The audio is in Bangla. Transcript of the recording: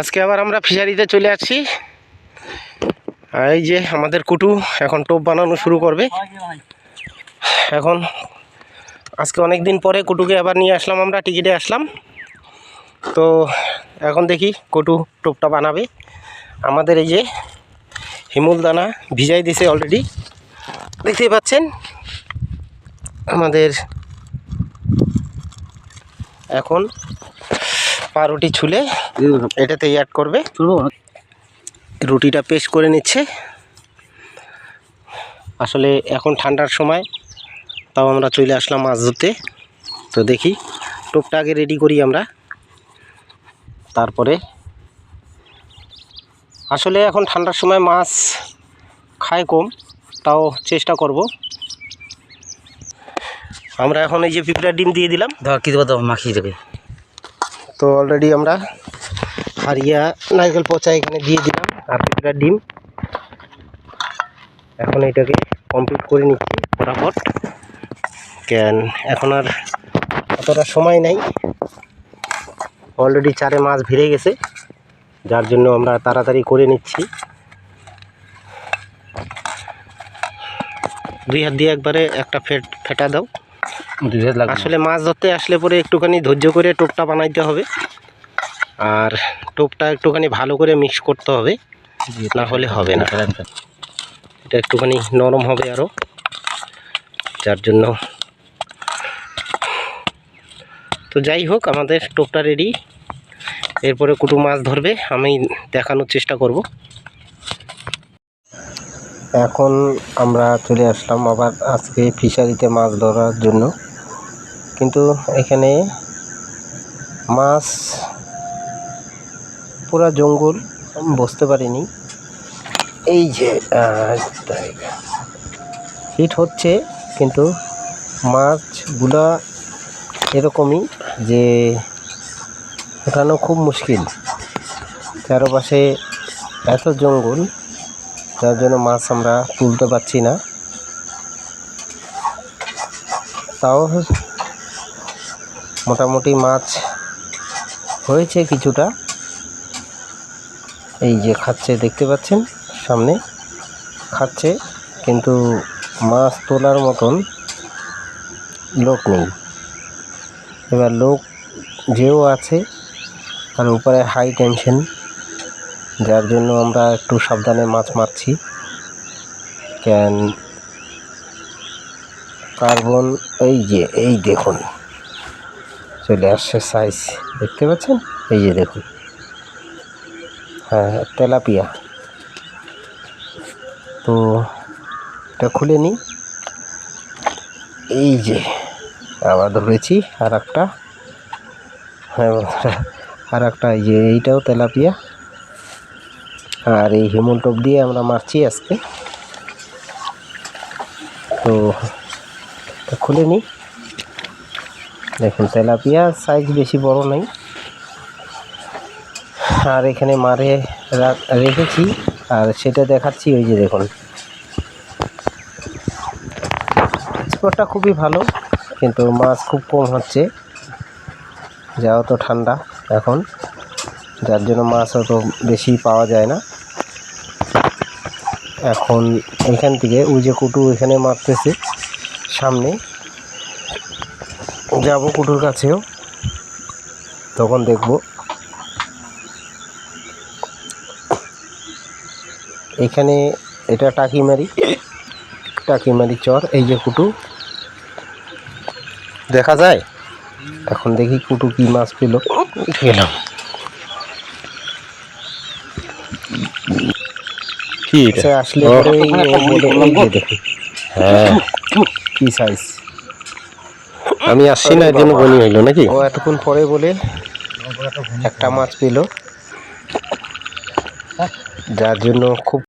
আজকে আবার আমরা ফিশারিতে চলে আসছি। এই যে আমাদের কুটু এখন টোপ বানানো শুরু করবে। এখন আজকে অনেক দিন পরে কুটুকে আবার নিয়ে আসলাম আমরা, টিকিটে আসলাম। তো এখন দেখি কুটু টোপটা বানাবে। আমাদের এই যে হিমুল দানা ভিজাই দিছে অলরেডি দেখতেই পাচ্ছেন? আমাদের এখন পাউরুটি ছুলে এটাতে অ্যাড করবে। রুটিটা পেস্ট করে নিচ্ছে। আসলে এখন ঠান্ডার সময় তাও আমরা চলে আসলাম মাছ ধরতে তো দেখি টোপটা আগে রেডি করি আমরা। তারপরে আসলে এখন ঠান্ডার সময় মাছ খায় কম তাও চেষ্টা করব। আমরা এখন এই যে পিঁপড়ার ডিম দিয়ে দিলাম। ধর কি দেবো মাখিয়ে দেবে? তো অলরেডি আমরা হারিয়া নারকেল পচা এখানে দিয়ে দিলাম, আর পিঁপড়ার ডিম। এখন এটাকে কমপ্লিট করে নিচ্ছি ফটাফট। কেন, এখন আর অতটা সময় নাই। অলরেডি চারে মাছ ভিড়ে গেছে, যার জন্য আমরা তাড়াতাড়ি করে নিচ্ছি। দুই হাত দিয়ে একবারে একটা ফেট ফেটা দাও। আসলে মাছ ধরতে আসলে পরে একটুখানি ধৈর্য করে টোপটা বানাইতে হবে। আর টোপটা একটুখানি ভালো করে মিক্স করতে হবে না হলে হবে না। এটা একটুখানি নরম হবে আরও যার জন্য তো যাই হোক আমাদের টোপটা রেডি এরপরে কুটু মাছ ধরবে আমি দেখানোর চেষ্টা করব। এখন আমরা চলে আসলাম আবার আজকে ফিশারিতে মাছ ধরার জন্য। কিন্তু এখানে মাছ, পুরা জঙ্গল বসতে পারিনি। এই যে হিট হচ্ছে, কিন্তু মাছগুলা এরকমই যে ওঠানো খুব মুশকিল। চারপাশে এত জঙ্গল, যার জন্য মাছ আমরা তুলতে পারছি না। তাও মোটামুটি মাছ হয়েছে কিছুটা। এই যে খাচ্ছে, দেখতে পাচ্ছেন? সামনে খাচ্ছে, কিন্তু মাছ তোলার মতন লোক নেই। এবার লোক যেও আছে, আর উপরে হাই টেনশন যার জন্য আমরা একটু সাবধানে মাছ মারছি। কেন? কার্বন, এই যে, এই দেখুন। চলে আসছে সাইজ দেখতে পাচ্ছেন? এই যে দেখুন। হ্যাঁ তেলাপিয়া। তো এটা খুলে নিই। এই যে, আবার ধরেছি আর একটা হ্যাঁ আর একটা এই যে, এইটাও তেলাপিয়া। আর এই হিমুল টোপ দিয়ে আমরা মারছি আজকে। তো খুলে নিই। দেখুন, তেলাপিয়া সাইজ বেশি বড় নাই। আর এখানে মারে রেখেছি, আর সেটা দেখাচ্ছি, ওই যে দেখুন। স্পটটা খুবই ভালো, কিন্তু মাছ খুব কম হচ্ছে। যাও তো ঠান্ডা এখন, যার জন্য মাছ অত বেশি পাওয়া যায় না। এখন এখান থেকে ওই যে কুটু এখানে মারতেছে, সামনে। যাব কুটুর কাছেও। তখন দেখব। এখানে এটা টাকিমারি টাকিমারি চর এই যে কুটু। দেখা যায়? এখন দেখি কুটু কি মাছ পেল। খেলাম কি আসলে দেখুন হ্যাঁ। কি সাইজ আমি আসছি না এর জন্য বনি হইল নাকি? ও এতক্ষণ পরে বলে একটা মাছ পেল। যার জন্য খুব